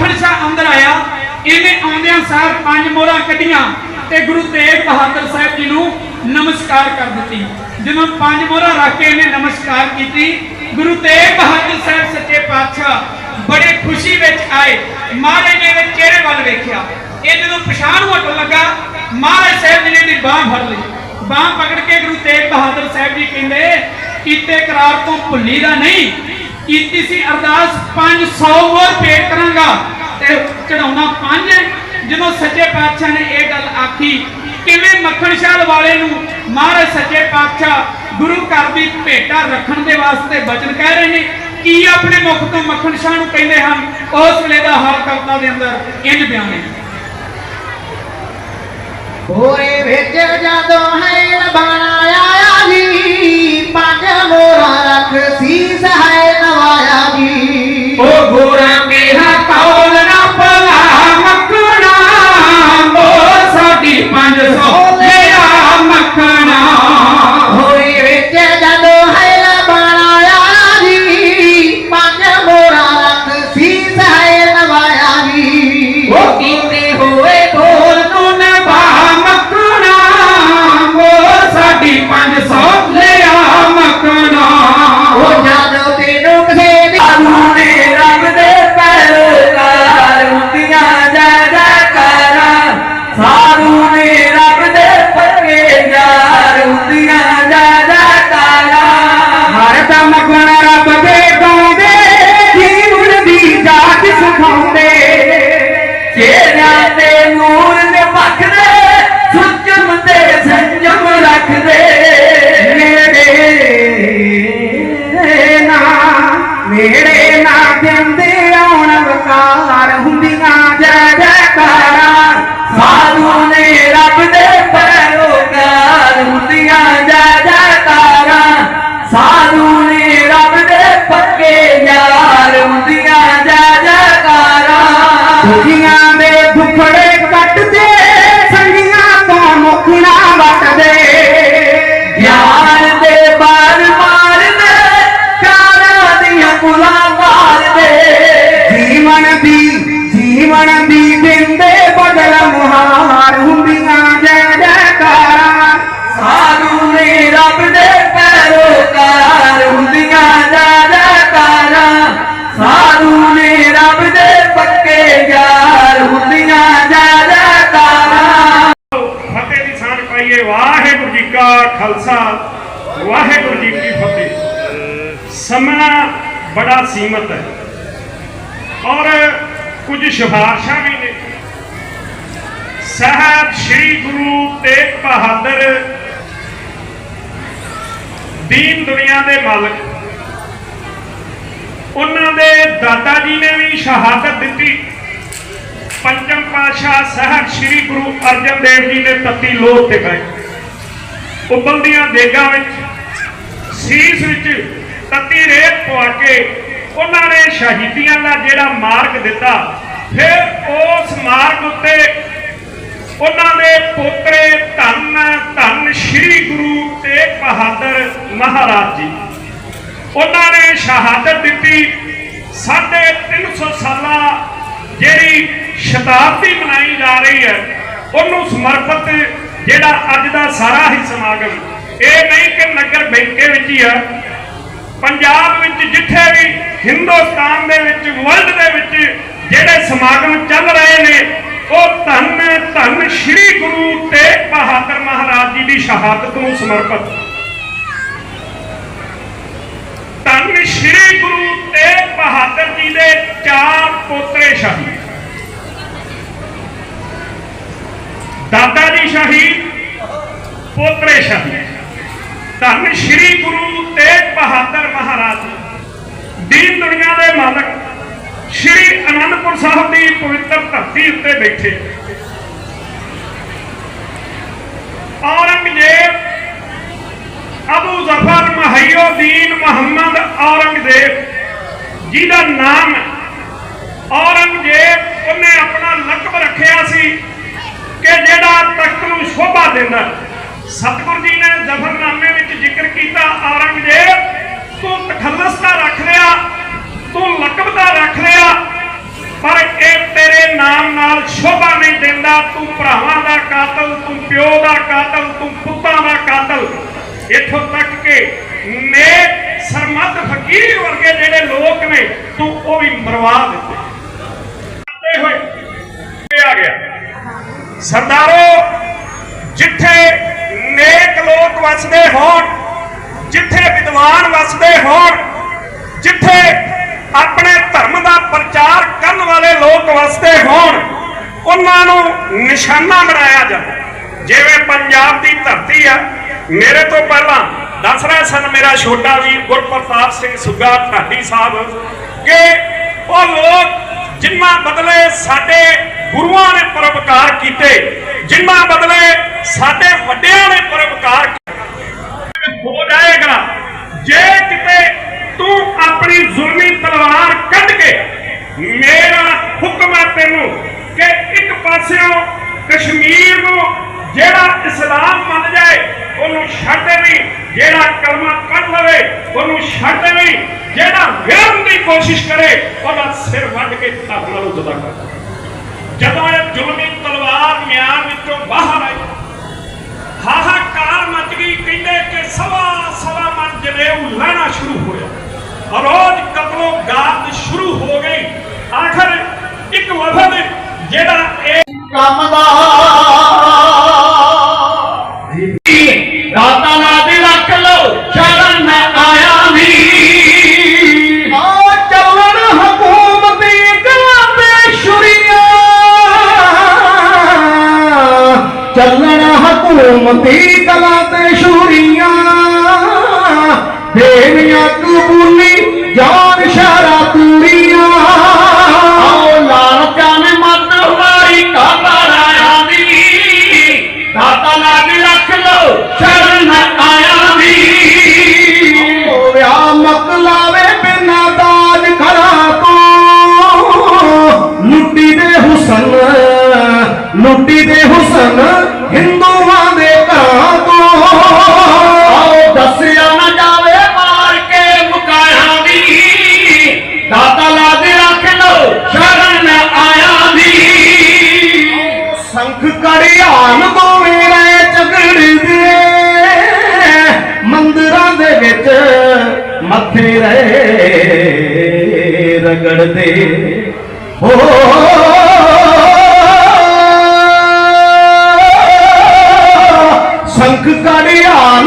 ਮੱਖਣ ਸ਼ਾਹ ਅੰਦਰ ਆਇਆ। ਇਹਨੇ ਆਉਂਦਿਆਂ ਸਾਰ ਪੰਜ ਮੋਹਰਾਂ ਕੱਢੀਆਂ ਤੇ ਗੁਰੂ ਤੇਗ ਬਹਾਦਰ ਸਾਹਿਬ ਜੀ ਨੂੰ ਨਮਸਕਾਰ ਕਰ ਦਿੱਤੀ। ਜਦੋਂ ਪੰਜ ਮੋਹਰਾਂ ਰੱਖ ਕੇ ਇਹਨੇ ਨਮਸਕਾਰ ਕੀਤੀ, ਗੁਰੂ ਤੇਗ ਬਹਾਦਰ ਸਾਹਿਬ ਸੱਚੇ ਪਾਤਸ਼ਾਹ ਬੜੇ ਖੁਸ਼ੀ ਵਿੱਚ ਆਏ। ਮਹਾਰਾਜ ਨੇ ਇਹਦੇ ਚਿਹਰੇ ਵੱਲ ਵੇਖਿਆ। ਇਹ ਜਦੋਂ ਪਛਾਣ ਹਟਣ ਲੱਗਾ, ਮਹਾਰਾਜ ਸਾਹਿਬ ਜੀ ਨੇ ਇਹਦੀ ਬਾਹ ਫੜ ਲਈ। ਬਾਹ ਪਕੜ ਕੇ ਗੁਰੂ ਤੇਗ ਬਹਾਦਰ ਸਾਹਿਬ ਜੀ ਕਹਿੰਦੇ ਕੀਤੇ ਕਰਾਰ ਤੋਂ ਭੁੱਲੀ ਦਾ ਨਹੀਂ। ਕੀਤੀ ਸੀ ਅਰਦਾਸ 500 ਹੋਰ ਪੇਟ ਕਰਾਂਗਾ ਤੇ ਚੜਾਉਣਾ ਪੰਜ ਜਦੋਂ ਸੱਚੇ ਪਾਤਸ਼ਾਹ ਨੇ ਇਹ ਗੱਲ ਆਖੀ, ਕਿਵੇਂ ਮੱਖਣ ਸ਼ਾਹ ਵਾਲੇ ਨੂੰ ਮਹਾਰਾਜ ਸੱਚੇ ਪਾਤਸ਼ਾਹ ਗੁਰੂ ਘਰ ਦੀ ਭੇਟਾ ਰੱਖਣ ਦੇ ਵਾਸਤੇ ਬਚਨ ਕਹਿ ਰਹੇ ਨੇ, ਕੀ ਆਪਣੇ ਮੁਖ ਤੋਂ ਮੱਖਣ ਸ਼ਾਹ ਨੂੰ ਕਹਿੰਦੇ ਹਨ? ਉਸ ਵੇਲੇ ਦਾ ਹਾਲ ਕਵਿਤਾ ਦੇ ਅੰਦਰ ਇੰਜ ਬਿਆਨ ਹੈ। ਹੋਰੇ ਵਿੱਚ ਜਦੋਂ ਹੈ ਲਬਾਣਾ ਆਇਆ ਜੀ ਪੰਜ ਮੋਰਾ ਰੱਖ ਸੀਸ ਹੈ ਨਵਾਇਆ ਜੀ ਦੇ ਵਾਹਿਗੁਰੂ ਜੀ ਕੀ ਫਤਿਹ। ਸਮਾਂ ਬੜਾ ਸੀਮਤ ਹੈ। ਔਰ ਕੁਝ ਸਿਫਾਰਸ਼ਾਂ ਵੀ ਨੇ। ਸਾਹਿਬ ਸ੍ਰੀ ਗੁਰੂ ਤੇਗ ਬਹਾਦਰ ਦੀਨ ਦੁਨੀਆ ਦੇ ਮਾਲਕ। ਉਹਨਾਂ ਦੇ ਦਾਦਾ ਜੀ ਨੇ ਵੀ ਸ਼ਹਾਦਤ ਦਿੱਤੀ। ਪੰਚਮ ਪਾਤਸ਼ਾਹ ਸਾਹਿਬ ਸ੍ਰੀ ਗੁਰੂ ਅਰਜਨ ਦੇਵ ਜੀ ਨੇ ਤੱਤੀ ਲੋਹ ਤੇ ਗਏ ਉਬਲਦੀਆਂ ਦੇਗਾਂ ਵਿੱਚ, ਸੀਸ ਵਿੱਚ ਤੱਤੀ ਰੇਤ ਪਵਾ ਕੇ ਉਹਨਾਂ ਨੇ ਸ਼ਹੀਦੀਆਂ ਦਾ ਜਿਹੜਾ ਮਾਰਗ ਦਿੱਤਾ, ਫਿਰ ਉਸ ਮਾਰਗ ਉੱਤੇ ਉਹਨਾਂ ਦੇ ਪੋਤਰੇ ਧੰਨ ਧੰਨ ਸ੍ਰੀ ਗੁਰੂ ਤੇਗ ਬਹਾਦਰ ਮਹਾਰਾਜ ਜੀ। ਉਹਨਾਂ ਨੇ ਸ਼ਹਾਦਤ ਦਿੱਤੀ, ਸਾਢੇ 300 ਸਾਲਾ ਜਿਹੜੀ ਸ਼ਤਾਬਦੀ ਮਨਾਈ ਜਾ ਰਹੀ ਹੈ, ਉਹਨੂੰ ਸਮਰਪਿਤ ਜਿਹੜਾ ਅੱਜ ਦਾ ਸਾਰਾ ਹੀ ਸਮਾਗਮ, ਇਹ ਨਹੀਂ ਕਿ ਨਗਰ ਬੈਂਕੇ ਵਿੱਚ ਹੀ ਆ। ਪੰਜਾਬ ਵਿੱਚ ਜਿੱਥੇ ਵੀ ਹਿੰਦੁਸਤਾਨ ਦੇ ਵਿੱਚ ਵਰਲਡ ਦੇ ਵਿੱਚ ਜਿਹੜੇ ਸਮਾਗਮ ਚੱਲ ਰਹੇ ਨੇ, ਉਹ ਧੰਨ ਧੰਨ ਸ੍ਰੀ ਗੁਰੂ ਤੇਗ ਬਹਾਦਰ ਮਹਾਰਾਜ ਜੀ ਦੀ ਸ਼ਹਾਦਤ ਨੂੰ ਸਮਰਪਿਤ। ਧੰਨ ਸ੍ਰੀ ਗੁਰੂ ਤੇਗ ਬਹਾਦਰ ਜੀ ਦੇ ਚਾਰ ਪੋਤਰੇ ਸ਼ਹੀਦ ਦਾਦਾ ਜੀ ਸ਼ਹੀਦ ਪੋਤਰੇ ਸ਼ਹੀਦ ਧੰਨ ਸ੍ਰੀ ਗੁਰੂ ਤੇਗ ਬਹਾਦਰ ਮਹਾਰਾਜ, ਦੀਨ ਦੁਨੀਆ ਦੇ ਮਾਲਕ, ਸ੍ਰੀ ਅਨੰਦਪੁਰ ਸਾਹਿਬ ਦੀ ਪਵਿੱਤਰ ਧਰਤੀ ਉੱਤੇ ਬੈਠੇ। ਔਰੰਗਜ਼ੇਬ ਅਬੂ ਜ਼ਫਰ ਮਹੀਉਦੀਨ ਮੁਹੰਮਦ ਔਰੰਗਜ਼ੇਬ, ਜਿਹਦਾ ਨਾਮ ਔਰੰਗਜ਼ੇਬ ਉਹਨੇ ਆਪਣਾ ਲਕਬ ਰੱਖਿਆ ਸੀ। ਕਿ ਜਿਹੜਾ ਤਖਤ ਨੂੰ ਸ਼ੋਭਾ ਦਿੰਦਾ ਸਤਿਗੁਰੂ ਜੀ ਨੇ ਜ਼ਫਰਨਾਮੇ ਵਿੱਚ ਜ਼ਿਕਰ ਕੀਤਾ, ਔਰੰਗਜ਼ੇਬ, ਤੂੰ ਤਖੱਲਸ ਦਾ ਰੱਖ ਲਿਆ, ਤੂੰ ਲਕਬ ਦਾ ਰੱਖ ਲਿਆ, ਪਰ ਇਹ ਤੇਰੇ ਨਾਮ ਨਾਲ ਸ਼ੋਭਾ ਨਹੀਂ ਦਿੰਦਾ। ਤੂੰ ਭਰਾਵਾਂ ਦਾ ਕਾਤਲ, ਤੂੰ ਪਿਓ ਦਾ ਕਾਤਲ, ਤੂੰ ਪੁੱਤਾਂ ਦਾ ਕਾਤਲ। ਇੱਥੋਂ ਤੱਕ ਕਿ ਨੇਕ ਸਰਮਤ ਫਕੀਰ ਵਰਗੇ ਜਿਹੜੇ ਲੋਕ ਨੇ, ਤੂੰ ਉਹ ਵੀ ਮਰਵਾ ਦਿੱਤੇ ਕਰਦੇ ਹੋਏ ਇਹ ਆ ਗਿਆ ਸਰਦਾਰੋ, ਜਿੱਥੇ ਨੇਕ ਲੋਕ ਵਸਦੇ ਹੋਣ, ਜਿੱਥੇ ਵਿਦਵਾਨ ਵਸਦੇ ਹੋਣ, ਜਿੱਥੇ ਆਪਣੇ ਧਰਮ ਦਾ ਪ੍ਰਚਾਰ ਕਰਨ ਵਾਲੇ ਲੋਕ ਵਸਦੇ ਹੋਣ, ਉਹਨਾਂ ਨੂੰ ਨਿਸ਼ਾਨਾ ਬਣਾਇਆ ਜਾਂਦਾ ਜਿਵੇਂ ਪੰਜਾਬ ਦੀ ਧਰਤੀ ਆ, ਮੇਰੇ ਤੋਂ ਪਹਿਲਾਂ ਦੱਸ ਰਹੇ ਸਨ ਮੇਰਾ ਛੋਟਾ ਵੀਰ ਗੁਰਪ੍ਰਤਾਪ ਸਿੰਘ ਸੁੱਗਾ, ਢਾਡੀ ਸਾਹਿਬ, ਕਿ ਉਹ ਲੋਕ ਜਿੰਨਾ ਬਦਲੇ ਸਾਡੇ ਗੁਰੂਆਂ ਨੇ ਪਰਉਪਕਾਰ ਕੀਤੇ, ਜਿਨ੍ਹਾਂ ਬਦਲੇ ਸਾਡੇ ਵੱਡਿਆਂ ਨੇ ਪਰਉਪਕਾਰ ਹੋ ਜਾਏਗਾ, ਜੇ ਕਿਤੇ ਤੂੰ ਆਪਣੀ ਜ਼ੁਲਮੀ ਤਲਵਾਰ ਕੱਢ ਕੇ ਮੇਰਾ ਹੁਕਮ ਹੈ ਤੈਨੂੰ ਕਿ ਇੱਕ ਪਾਸਿਓਂ ਕਸ਼ਮੀਰ ਨੂੰ ਜਿਹੜਾ ਇਸਲਾਮ ਮੰਨ ਜਾਏ, ਉਹਨੂੰ ਛੱਡ ਦੇਵੀਂ, ਜਿਹੜਾ ਕਲਮਾ ਕੱਢ ਲਵੇ, ਉਹਨੂੰ ਛੱਡ ਦੇਵੀਂ, ਜਿਹੜਾ ਵਿਰਨ ਦੀ ਕੋਸ਼ਿਸ਼ ਕਰੇ, ਉਹਦਾ ਸਿਰ ਵੱਢ ਕੇ ਧਰਮ ਨੂੰ ਜੁਦਾ ਕਰ। ਜਦੋਂ ਇਹ ਜ਼ੁਲਮੀ ਤਲਵਾਰ ਮਿਆਨ ਵਿੱਚੋਂ ਬਾਹਰ ਆਈ। ਹਾਹਾਕਾਰ ਮਚ ਗਈ, ਕਹਿੰਦੇ ਕਿ ਸਵਾ ਸਵਾ ਮਨ ਜਨੇਊ ਲੈਣਾ ਸ਼ੁਰੂ ਹੋਇਆ। ਰੋਜ਼ ਕਤਲੋ ਗਾਦ ਸ਼ੁਰੂ ਹੋ ਗਈ। ਆਖਰ ਇੱਕ ਵਫਦ ਜਿਹੜਾ ਇਹ ਕੰਮ ਦਾ ਸੰਖ ਕੜਿਆਨ ਦੋਵੇਂ ਰਹਿ ਝਗੜਦੇ ਮੰਦਰਾਂ ਦੇ ਵਿੱਚ ਮੱਥੇ ਰਹੇ ਰਗੜਦੇ ਹੋ। ਸੰਖ ਕੜਿਆਨ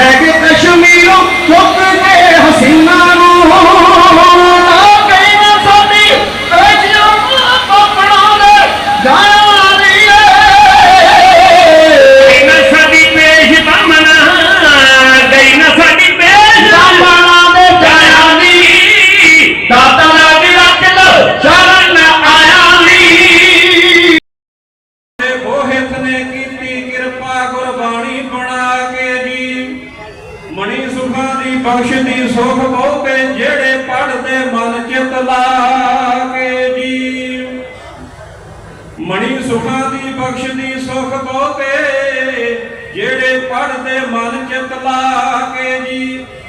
ਲੈ ਕੇ ਕਸ਼ਮੀਰੋਂ ਚੁੱਕ ਕੇ ਹਸੀਨਾ ਨੂੰ।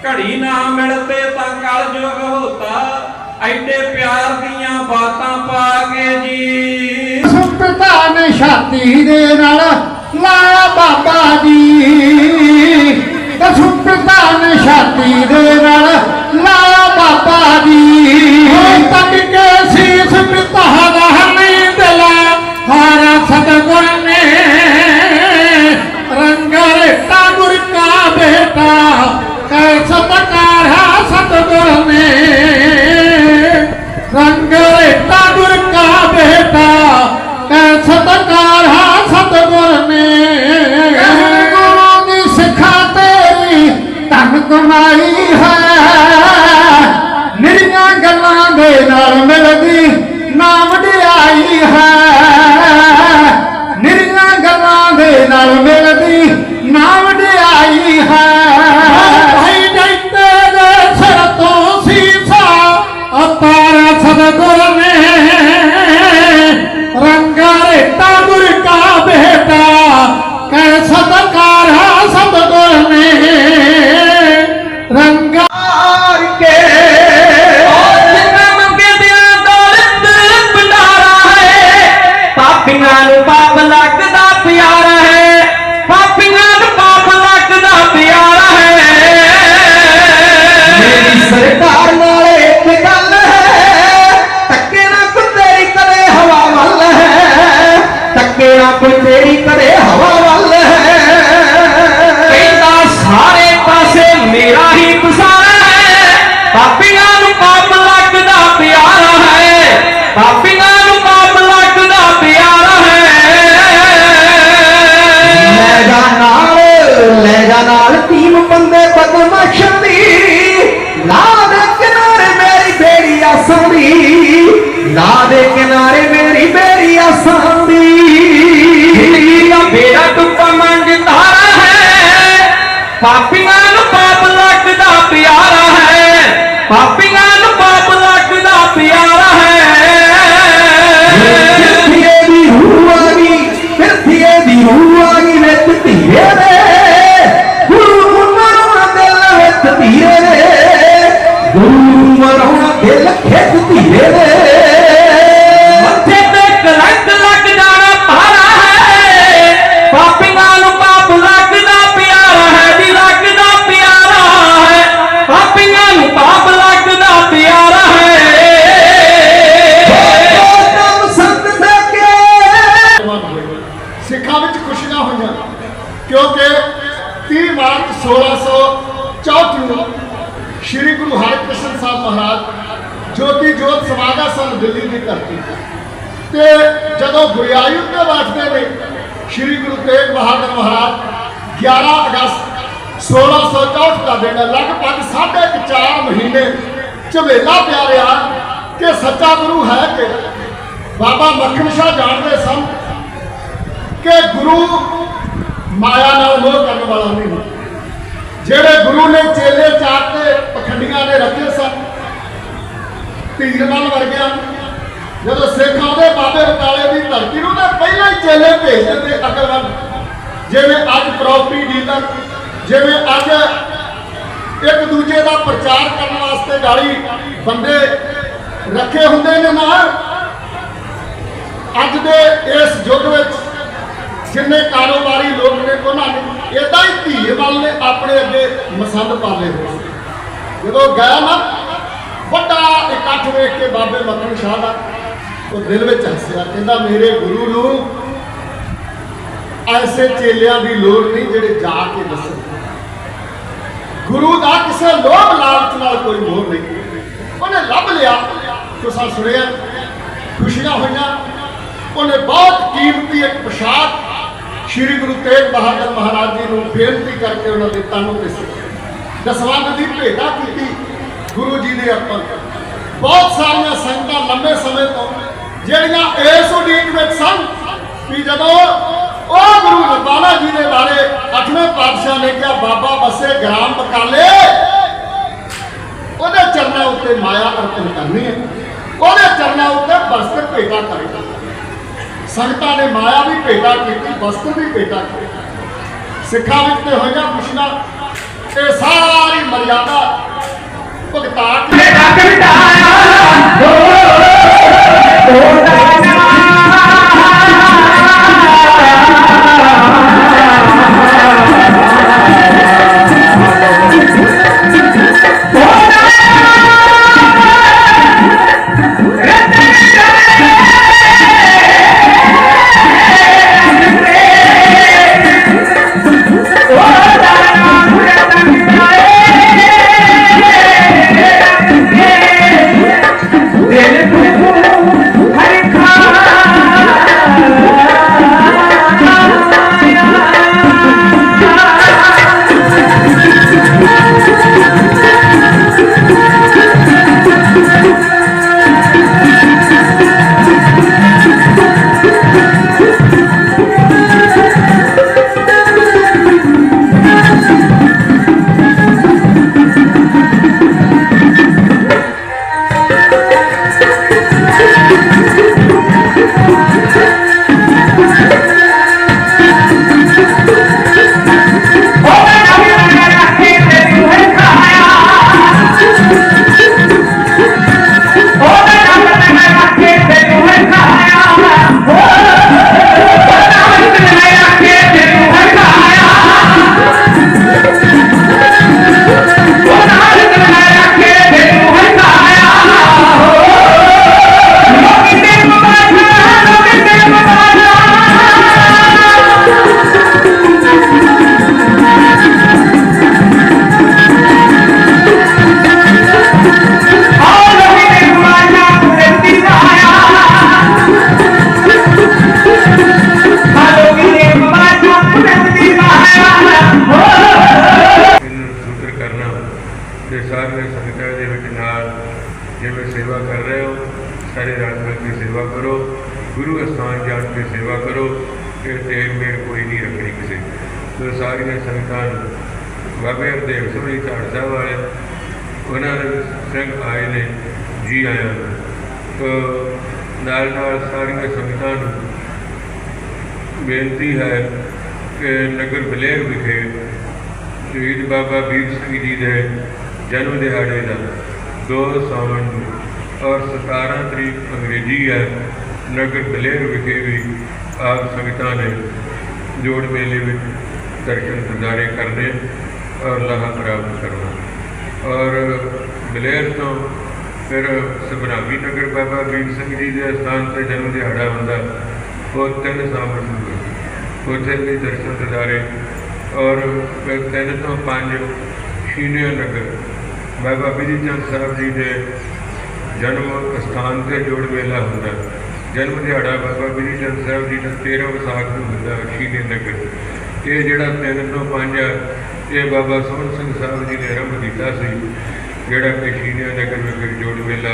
ਘੜੀ ਨਾ ਮਿਲਤੇ ਤਾਂ ਕਲ ਜੁਗ ਹੋਤਾ। ਐਡੇ ਪਿਆਰ ਦੀਆਂ ਬਾਤਾਂ ਪਾ ਕੇ ਜੀ। ਸੁਪਤਾ ਛਾਤੀ ਦੇ ਨਾਲ ਲਾਇਆ ਬਾਬਾ ਜੀ। ਤੇ ਸੁਪਤਾ ਨੇ ਛਾਤੀ ਦੇ ਨਾਲ ਲਾਇਆ ਬਾਬਾ ਜੀ। ਤੱਕ ਕੇ ਸੀਸ ਪਿਤਾ ਦਾ ਨਹੀਂ ਦਿਲਾ ਹਾਰਾ ਸਤਗੁਰ ਸਤਗੁਰ ਨੇ ਰੰਗਰ ਟਾਗੁਰ ਕਾ ਬੇਟਾ ਕੈ ਸਤਕਾਰ ਸਤਗੁਰ ਨੇ ਗੁਰੂ ਦੀ ਸਿੱਖਾ ਤੇਰੀ ਧਨ ਜਦੋਂ ਗੁਰਿਆਯੂ ਦੇ ਵਾਸਤੇ ਨੇ ਸ੍ਰੀ ਗੁਰੂ ਤੇਗ ਬਹਾਦਰ ਮਹਾਰਾਜ 11 ਅਗਸਤ 1664 ਦਾ ਦਿਨ ਲਗਭਗ ਸਾਢੇ ਕੁ ਚਾਰ ਮਹੀਨੇ ਝਵੇਲਾ ਪਿਆ ਰਿਹਾ ਕਿ ਸੱਚਾ ਗੁਰੂ ਹੈ ਕਿ ਬਾਬਾ ਮੱਖਣ ਸ਼ਾਹ ਜਾਣਦੇ ਸਨ ਕਿ ਗੁਰੂ ਮਾਇਆ ਨਾਲ ਮੋਹ ਕਰਨ ਵਾਲਾ ਨਹੀਂ ਜਿਹੜੇ ਗੁਰੂ ਨੇ ਚੇਲੇ ਚਾਰ ਤੇ ਪਖੰਡੀਆਂ ਨੇ ਰੱਖੇ ਸਨ ਧੀਰਮਲ ਵਰਗਿਆਂ ਨੂੰ, ਜਦੋਂ ਸਿੱਖ ਆਉਂਦੇ, ਬਾਬੇ ਬਕਾਲੇ ਦੀ ਧਰਤੀ ਨੂੰ ਤਾਂ ਪਹਿਲਾਂ ਹੀ ਚੇਲੇ ਭੇਜ ਦਿੰਦੇ ਅਕਲਵੰਦ ਜਿਵੇਂ ਅੱਜ ਪ੍ਰਾਪਰਟੀ ਡੀਲਰ ਜਿਵੇਂ ਅੱਜ ਇੱਕ ਦੂਜੇ ਦਾ ਪ੍ਰਚਾਰ ਕਰਨ ਵਾਸਤੇ ਗਾਲੀ ਬੰਦੇ ਰੱਖੇ ਹੁੰਦੇ ਨੇ ਨਾਲ ਅੱਜ ਦੇ ਇਸ ਯੁੱਗ ਵਿੱਚ ਜਿੰਨੇ ਕਾਰੋਬਾਰੀ ਲੋਕ ਨੇ ਉਹਨਾਂ ਨੇ ਇਦਾਂ ਹੀ ਧੀਏ ਵੱਲ ਨੇ ਆਪਣੇ ਅੱਗੇ ਮਸੰਦ ਪਾਲੇ ਹੋਏ। ਜਦੋਂ ਗਿਆ ਨਾ, ਵੱਡਾ ਇਕੱਠ ਵੇਖ ਕੇ ਬਾਬੇ ਮੱਖਣ ਸ਼ਾਹ ਦਾ ਉਹ ਦਿਲ ਵਿੱਚ ਹੱਸਿਆ, ਕਹਿੰਦਾ ਮੇਰੇ ਗੁਰੂ ਨੂੰ ਐਸੇ ਚੇਲਿਆਂ ਦੀ ਲੋੜ ਨਹੀਂ ਜਿਹੜੇ ਜਾ ਕੇ ਦੱਸਣ। ਗੁਰੂ ਦਾ ਕਿਸੇ ਲੋਭ ਲਾਲਚ ਨਾਲ ਕੋਈ ਮੋਹ ਨਹੀਂ। ਉਹਨੇ ਲੱਭ ਲਿਆ, ਤੁਸੀਂ ਸੁਣਿਆ, ਖੁਸ਼ੀਆਂ ਹੋਈਆਂ। ਉਹਨੇ ਬਹੁਤ ਕੀਮਤੀ ਇੱਕ ਪ੍ਰਸ਼ਾਦ ਸ੍ਰੀ ਗੁਰੂ ਤੇਗ ਬਹਾਦਰ ਮਹਾਰਾਜ ਜੀ ਨੂੰ ਬੇਨਤੀ ਕਰਕੇ ਉਹਨਾਂ ਦੇ ਤਨ ਉੱਤੇ ਸਿੱਖਿਆ ਦਸਵੰਧ ਦੀ ਭੇਟਾ ਕੀਤੀ ਗੁਰੂ ਜੀ ਦੇ ਅਰਪਣ। ਬਹੁਤ ਸਾਰੀਆਂ ਸੰਗਤਾਂ ਲੰਬੇ ਸਮੇਂ ਤੋਂ ਜਿਹੜੀਆਂ ਇਸ ਉਡੀਕ ਵਿੱਚ ਸਨ ਕਿ ਜਦੋਂ ਉਹ ਗੁਰੂ ਰਬਾਨਾ ਜੀ ਦੇ ਬਾਰੇ ਅੱਠਵੇਂ ਪਾਤਸ਼ਾਹ ਨੇ ਕਿਹਾ, ਬਾਬਾ ਬਸੇ ਗ੍ਰਾਮ ਬਕਾਲੇ, ਉਹਦੇ ਚਰਨਾਂ ਉੱਤੇ ਮਾਇਆ ਅਰਪਣ ਕਰਨੀ ਹੈ। ਉਹਦੇ ਚਰਨਾਂ ਉੱਤੇ ਬਸਤਰ ਭੇਟਾ ਕਰੇਗਾ ਸੰਗਤਾਂ ਨੇ ਮਾਇਆ ਵੀ ਭੇਟਾ ਕੀਤੀ ਬਸਤਰ ਵੀ ਭੇਟਾ ਕੀਤੀ ਸਿੱਖਾਂ ਵਿੱਚ ਤੇ ਹੋਈਆਂ ਖੁਸ਼ੀਆਂ, ਇਹ ਸਾਰੀ ਮਰਿਆਦਾ ਭੁਗਤਾ ਕੇ ਰੱਖ ਮਿਟਾਇਆ ਹੋ ਤੇ ਸਾਰੀਆਂ ਸੰਗਤਾਂ ਦੇ ਵਿੱਚ ਨਾਲ ਜਿਵੇਂ ਸੇਵਾ ਕਰ ਰਹੇ ਹੋ, ਸਾਰੇ ਰਲ ਮਿਲ ਕੇ ਸੇਵਾ ਕਰੋ, ਗੁਰੂ ਅਸਥਾਨ ਜਾਣ ਕੇ ਸੇਵਾ ਕਰੋ, ਫਿਰ ਤੇਰ ਮੇਰ ਕੋਈ ਨਹੀਂ ਰੱਖਣੀ ਕਿਸੇ ਸੋ ਸਾਰੀਆਂ ਸੰਗਤਾਂ ਨੂੰ ਬਾਬੇ ਹਰਦੇਵ ਸਿੰਘ ਢਾੜ ਸਾਹਿਬ ਵਾਲੇ, ਉਹਨਾਂ ਦੇ ਸਿੰਘ ਆਏ ਨੇ, ਜੀ ਆਇਆਂ ਨੂੰ। ਤੋ ਨਾਲ ਨਾਲ ਸਾਰੀਆਂ ਸੰਗਤਾਂ ਨੂੰ ਬੇਨਤੀ ਹੈ ਕਿ ਨਗਰ ਬਲੇਰ ਵਿਖੇ ਸ਼ਹੀਦ ਬਾਬਾ ਵੀਰ ਸਿੰਘ ਜੀ ਦੇ ਜਨਮ ਦਿਹਾੜੇ ਦਾ 2 ਸਾਵਣ ਔਰ 17 ਤਰੀਕ ਅੰਗਰੇਜ਼ੀ ਹੈ। ਨਗਰ ਬਲੇਰ ਵਿਖੇ ਵੀ ਆਪ ਸੰਗਤਾਂ ਨੇ ਜੋੜ ਮੇਲੇ ਵਿੱਚ ਦਰਸ਼ਨ ਦਿਦਾਰੇ ਕਰਨੇ ਔਰ ਲਾਹਾ ਪ੍ਰਾਪਤ ਕਰਨਾ ਔਰ ਬਲੇਰ ਤੋਂ ਫਿਰ ਸਭਰਾਵੀ ਨਗਰ ਬਾਬਾ ਵੀਰ ਸਿੰਘ ਜੀ ਦੇ ਸਥਾਨ ਤੇ ਜਨਮ ਦਿਹਾੜਾ ਹੁੰਦਾ, ਉਹ ਤਿੰਨ ਸਾਵਣ ਨੂੰ ਉੱਥੇ ਵੀ ਦਰਸ਼ਨ ਦਿਦਾਰੇ ਔਰ ਫਿਰ ਤਿੰਨ ਤੋਂ ਪੰਜ ਸ਼ੀਨੇ ਨਗਰ ਬਾਬਾ ਬਿਧੀ ਚੰਦ ਸਾਹਿਬ ਜੀ ਦੇ ਜਨਮ ਸਥਾਨ ਤੇ ਜੋੜ ਮੇਲਾ ਹੁੰਦਾ ਜਨਮ ਦਿਹਾੜਾ ਬਾਬਾ ਬਿਧੀ ਚੰਦ ਸਾਹਿਬ ਜੀ ਦਾ 13 ਵਿਸਾਖ ਨੂੰ ਹੁੰਦਾ ਸ਼ੀਨੇ ਨਗਰ। ਇਹ ਜਿਹੜਾ ਤਿੰਨ ਤੋਂ ਪੰਜ ਆ ਇਹ ਬਾਬਾ ਸੋਹਣ ਸਿੰਘ ਸਾਹਿਬ ਜੀ ਨੇ ਆਰੰਭ ਕੀਤਾ ਸੀ, ਜਿਹੜਾ ਕਿ ਸ਼ੀਨੇ ਨਗਰ ਵਿੱਚ ਜੋੜ ਮੇਲਾ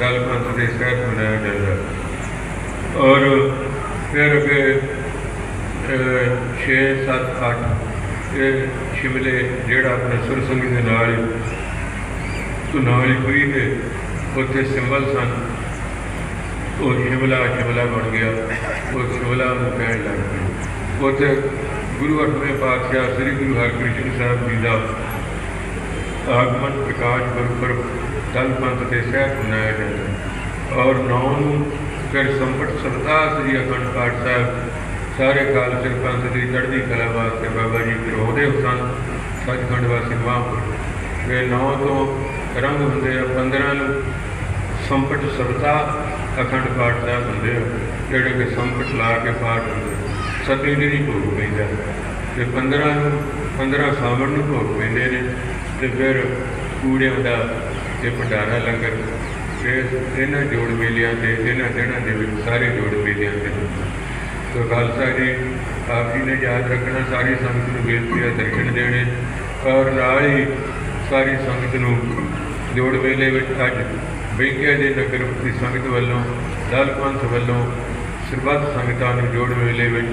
ਦਲ ਪੰਥ ਦੇ ਸਹਿਤ ਮਨਾਇਆ ਜਾਂਦਾ ਔਰ ਫਿਰ ਅੱਗੇ 6 7 8 ਇਹ ਸ਼ਿਮਲੇ, ਜਿਹੜਾ ਆਪਣੇ ਸੁਰਸੰਗੀ ਦੇ ਨਾਲ ਧੁਨਾਲੀ ਹੋਈ ਤੇ ਉੱਥੇ ਸਿੰਬਲ ਸਨ। ਉਹ ਸ਼ਿਮਲਾ ਸ਼ਿਮਲਾ ਬਣ ਗਿਆ। ਉਹ ਸ਼ਿਮਲਾ ਨੂੰ ਕਹਿਣ ਲੱਗ ਪਏ। ਉੱਥੇ ਗੁਰੂ ਅਠਵੇਂ ਪਾਤਸ਼ਾਹ ਸ੍ਰੀ ਗੁਰੂ ਹਰਕ੍ਰਿਸ਼ਨ ਸਾਹਿਬ ਜੀ ਦਾ ਆਗਮਨ ਪ੍ਰਕਾਸ਼ ਗੁਰਪੁਰਬ ਦਲ ਪੰਥ ਦੇ ਸਹਿਤ ਮਨਾਇਆ ਜਾਂਦਾ ਔਰ ਨੌ ਨੂੰ ਫਿਰ ਸੰਪਟ ਸਰਦਾਰ ਸ੍ਰੀ ਅਖੰਡ ਪਾਠ ਸਾਹਿਬ ਸਾਰੇ ਕਾਲ ਸਿਰ ਪੰਥ ਦੀ ਚੜ੍ਹਦੀ ਕਲਾ ਵਾਸਤੇ ਬਾਬਾ ਜੀ ਕਰਵਾਉਂਦੇ ਸਨ। ਸੱਚਖੰਡ ਵਾਸੀ ਮਹਾਂਪੁਰ ਫਿਰ ਨੌ ਤੋਂ ਰੰਗ ਹੁੰਦੇ ਆ 15 ਨੂੰ ਸੰਪਟ ਸਰਦਾ ਅਖੰਡ ਪਾਠ ਸਾਹਿਬ ਹੁੰਦੇ ਆ, ਜਿਹੜੇ ਕਿ ਸੰਪਟ ਲਾ ਕੇ ਪਾਠ ਹੁੰਦੇ ਸਤੀ ਦੀ ਭੋਗ ਪੈਂਦਾ ਤੇ 15 ਨੂੰ 15 ਸਾਵਣ ਨੂੰ ਭੋਗ ਪੈਂਦੇ ਨੇ ਤੇ ਫਿਰ ਕੂੜਿਆਂ ਦਾ ਤੇ ਭੰਡਾਰਾ ਲੰਗਰ ਫਿਰ ਇਹਨਾਂ ਜੋੜ ਮੇਲਿਆਂ ਤੇ, ਇਹਨਾਂ ਦਿਨਾਂ ਦੇ ਵਿੱਚ ਸਾਰੇ ਜੋੜ ਮੇਲਿਆਂ ਤੇ। ਤੋ ਖਾਲਸਾ ਜੀ, ਆਪ ਜੀ ਨੇ ਯਾਦ ਰੱਖਣਾ, ਸਾਰੀ ਸੰਗਤ ਨੂੰ ਬੇਨਤੀ ਹੈ ਦਰਸ਼ਨ ਦੇਣੇ ਔਰ ਨਾਲ ਹੀ ਸਾਰੀ ਸੰਗਤ ਨੂੰ ਜੋੜ ਮੇਲੇ ਵਿੱਚ ਅੱਜ ਵੈਂਕਿਆ ਦੇ ਨਗਰ ਦੀ ਸੰਗਤ ਵੱਲੋਂ ਦਲ ਪੰਥ ਵੱਲੋਂ ਸਰਬੱਤ ਸੰਗਤਾਂ ਨੂੰ ਜੋੜ ਮੇਲੇ ਵਿੱਚ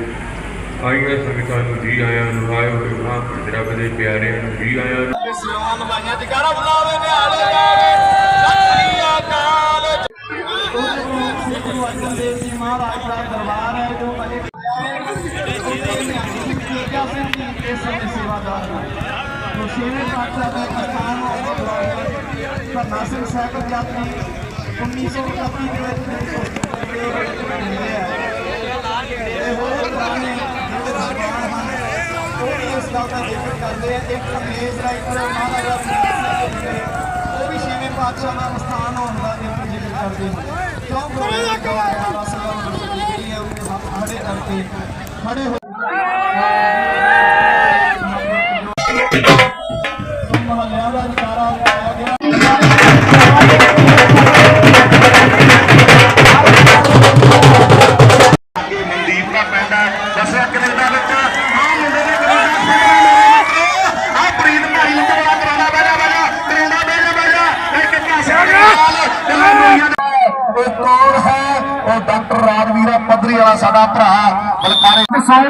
ਆਈਆਂ ਸੰਗਤਾਂ ਨੂੰ ਜੀ ਆਇਆਂ ਨੂੰ ਆਏ ਹੋਏ ਮਹਾਂਪੁਰਖ ਰੱਬ ਦੇ ਪਿਆਰਿਆਂ ਨੂੰ ਜੀ ਆਇਆਂ ਨੂੰ। ਸੇਵਾਵਾਂ ਨਿਭਾਈਆਂ ਜਗਾਰਾ ਬੁਲਾਵੇ ਨਿਹਾਲੇ ਜਾਵੇ ਸਤਿ ਸ੍ਰੀ ਅਕਾਲ। ਗੁਰੂ ਅਰਜਨ ਦੇਵ ਜੀ ਮਹਾਰਾਜ ਦਾ ਦਰਬਾਰ ਹੈ ਜੋ ਅਜੇ ਸਮੇਂ ਸੇਵਾਦਾਰ ਹਨ ਜੋ ਛੇਵੇਂ ਪਾਤਸ਼ਾਹ ਦਾ ਪ੍ਰਸਥਾਨ ਕਰਨਾ ਸਿੰਘ ਸਾਹਿਬ ਯਾਤਰੀ 1931 ਦੇ ਵਿੱਚ ਮਿਲੇ ਹੈ, ਇਹ ਹੋਰ ਪੁਰਾਣੇ ਜਿਹੜੇ ਸਰਕਾਰ ਹਨ, ਉਹ ਵੀ ਇਸ ਗੱਲ ਦਾ ਜ਼ਿਕਰ ਕਰਦੇ ਆ। ਇੱਕ ਅੰਗਰੇਜ਼ ਰਾਈਟਰ ਮਹਾਰਾਜਾ ਰਣਜੀਤ ਸਿੰਘ ਜੀ ਉਹ ਵੀ ਛੇਵੇਂ ਪਾਤਸ਼ਾਹ ਦਾ ਸਥਾਨ ਹੋਣ ਦਾ ਜ਼ਿਕਰ ਜ਼ਿਕਰ ਕਰਦੇ ਕਿਉਂ ਗੁਰੂ ਦਾ ਪਿਆਰਾ ਰਸਲਾ ਜਿਹੜੀ ਹੈ, ਉਹ ਹੱਥ ਖੜੇ ਕਰਕੇ ਖੜੇ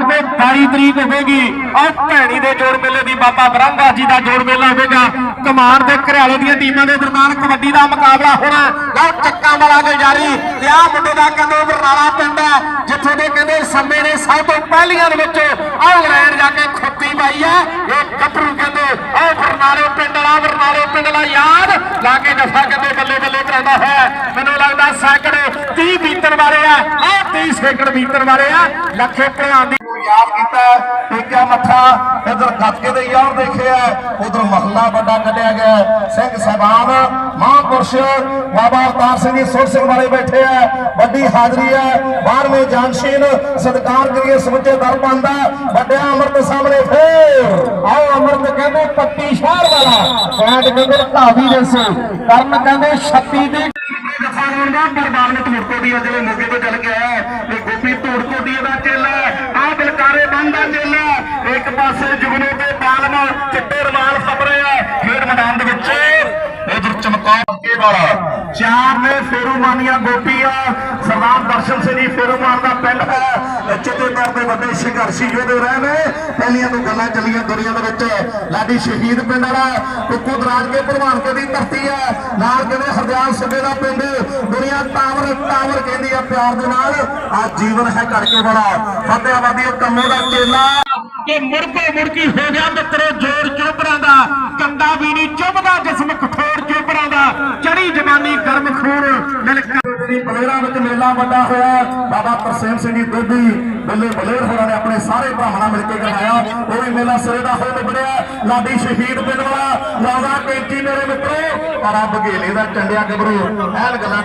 ਬਲਕਾਰੇ ਸੌਣ 22 ਤਰੀਕ ਹੋਵੇਗੀ। ਆਹ ਭੈਣੀ ਦੇ ਜੋੜ ਮੇਲੇ ਦੀ ਬਾਬਾ ਬ੍ਰਹਮਦਾਸ ਜੀ ਦਾ ਜੋੜ ਮੇਲਾ ਹੋਵੇਗਾ। ਕਮਾਨ ਦੇ ਘਰਿਆਲੇ ਦੀਆਂ ਟੀਮਾਂ ਦੇ ਦਰਮਿਆਨ ਕਬੱਡੀ ਦਾ ਮੁਕਾਬਲਾ ਹੋਣਾ। ਲਓ ਚੱਕਾਂ ਵਾਲਾ ਦੇ ਜਾਰੀ ਤੇ ਆ ਮੁੰਡੇ ਦਾ ਕਹਿੰਦੇ ਬਰਨਾਲਾ ਪਿੰਡ ਹੈ, ਜਿੱਥੇ ਦੇ ਕਹਿੰਦੇ ਸਮੇਂ ਨੇ ਸਭ ਤੋਂ ਪਹਿਲੀਆਂ ਦੇ ਵਿੱਚ ਆਹ ਇੰਗਲੈਂਡ ਜਾ ਕੇ ਖੁੱਤੀ ਪਾਈ ਹੈ। ਇਹ ਗੱਭਰੂ ਕਹਿੰਦੇ, ਆਹ ਬਰਨਾਲੇ ਪਿੰਡ ਵਾਲਾ, ਬਰਨਾਲੇ ਪਿੰਡ ਵਾਲਾ ਯਾਦ ਲਾ ਕੇ ਜਫਾ ਕਹਿੰਦੇ ਬੱਲੇ ਬੱਲੇ ਕਰਾਉਂਦਾ ਹੈ ਮੈਨੂੰ ਲੱਗਦਾ ਸੈਂਕੜੇ 30 ਬੀਤਣ ਵਾਲੇ ਆ। ਆਹ 30 ਸੈਂਕੜ ਬੀਤਣ ਵਾਲੇ ਆ। ਲੱਖੇ ਭਲਵਾਨ ਦੀ ਯਾਦ ਕੀਤਾ ਟੇਕਿਆ ਮੱਥਾ ਇਧਰ ਗੱਤਕੇ ਦੇ ਯਾਰ ਦੇਖਿਆ ਉਧਰ ਮਹੱਲਾ ਵੱਡਾ ਕੱਢਿਆ ਗਿਆ ਸਿੰਘ ਸਾਹਿਬਾਨ, ਮਹਾਂਪੁਰਸ਼, ਬਾਬਾ ਅਵਤਾਰ ਸਿੰਘ ਜੀ ਸੁਰ ਸਿੰਘ ਵਾਲੇ ਬੈਠੇ ਆ ਵੱਡੀ ਹਾਜ਼ਰੀ ਹੈ। 12ਵੇਂ ਜਾਨਸ਼ੀਨ ਸਤਿਕਾਰ ਕਰੀਏ, ਸਮੁੱਚੇ ਦਰਬਾਨ ਦਾ ਵੱਡਿਆ ਅੰਮ੍ਰਿਤ ਸਾਹਮਣੇ ਫੇਰ। ਆਓ ਅੰਮ੍ਰਿਤ ਕਹਿੰਦੇ ਪੱਟੀ ਸ਼ਹਿਰ ਵਾਲਾ। ਬੈਂਡ ਕਹਿੰਦੇ ਢਾਵੀ ਦੇ ਸੇ ਕਰਨ ਕਹਿੰਦੇ 36 ਦੀ ਦਫਾਉਣ ਦਾ ਦਰਬਾਰ ਵਿੱਚ ਮੁਰਕੋਡੀਆ ਜਿਹੜੇ ਮੋਗੇ ਤੋਂ ਚੱਲ ਕੇ ਆਇਆ ਇਹ ਗੋਪੀ ਧੂੜਕੋਡੀਆ ਦਾ ਚੇਲਾ ਆ ਬਲਕਾਰੇ ਬੰਦ ਦਾ ਚੇਲਾ ਇੱਕ ਪਾਸੇ ਜੁਗਨੂ ਤੇ ਬਾਲਮ ਚਿੱਟੇ ਰਮਾਲ ਫੱਬ ਰਹੇ ਆ ਖੇਡ ਮੈਦਾਨ ਦੇ ਵਿੱਚ। ਉਧਰ ਚਮਕੌਰ ਵਾਲਾ। ਚਾਰ ਨੇ ਫੇਰੂਮਾਨੀਆਂ ਗੋਪੀਆਂ ਸਰਦਾਰ ਦਰਸ਼ਨ ਸਿੰਘ ਫੇਰੂਮਾਨ ਦਾ ਪਿੰਡ ਹੈ। ਚਿੱਤੇਦਾਰ ਦੇ ਵੱਡੇ ਸੰਘਰਸ਼ੀ ਯੋਧੇ ਰਹੇ ਨੇ ਪਹਿਲੀਆਂ ਤੋਂ ਗੱਲਾਂ ਚੱਲੀਆਂ ਦੁਨੀਆ ਦੇ ਵਿੱਚ। ਲਾਡੀ ਸ਼ਹੀਦ ਪਿੰਡ ਵਾਲਾ, ਕੁੱਕੂ ਦਰਾਜ ਕੇ ਭਲਵਾਨਕੇ ਦੀ ਧਰਤੀ ਹੈ ਨਾਲ ਕਹਿੰਦੇ ਹਰਦਿਆਲ ਸਿੱਧੇ ਦਾ ਪਿੰਡ। ਦੁਨੀਆ ਟਾਵਰ ਟਾਵਰ ਕਹਿੰਦੀ ਆ ਪਿਆਰ ਦੇ ਨਾਲ। ਆ ਜੀਵਨ ਹੈ ਕਰਕੇ ਵਾਲਾ। ਫਤਿਆਬਾਦੀ ਕੰਮੋ ਦਾ ਚੇਲਾ ਕਿ ਮੁਰਕੋ ਮੁਰਕੀ ਹੋ ਗਿਆ ਮਿੱਤਰੋ ਜੋਰ ਚੋਬਰਾਂ ਦਾ, ਕੰਦਾ ਵੀ ਨਹੀਂ ਚੁੱਭਦਾ ਜਿਸਮ ਕਠੋਰ ਚੋਬਰਾਂ ਦਾ। ਚੜੀ ਜਵਾਨੀ ਗਰਮ ਖੂਨ ਲਲਕਾ ਦੀ ਪਲੇਰਾਂ ਵਿੱਚ ਮੇਲਾ ਵੱਡਾ ਹੋਇਆ। ਬਾਬਾ ਤਰਸੇਮ ਸਿੰਘ ਜੀ ਦੋਦੀ ਬੱਲੇ ਬਲੇਰ ਹੋਰਾਂ ਨੇ ਆਪਣੇ ਸਾਰੇ ਭਰਾਵਾਂ ਨਾਲ ਮਿਲ ਕੇ ਕਰਵਾਇਆ ਉਹ ਵੀ ਮੇਲਾ ਸਿਰੇ ਦਾ ਹੋ ਨਿਬੜਿਆ। ਲਾਡੀ ਸ਼ਹੀਦ ਪਿੰਡ ਵਾਲਾ ਲਾਦਾ ਕੈਂਚੀ ਮੇਰੇ ਮਿੱਤਰੋ। ਪਰ ਆ ਬਘੇਲੇ ਦਾ ਚੰਡਿਆ ਗੱਭਰੂ, ਐਨ ਗੱਲਾਂ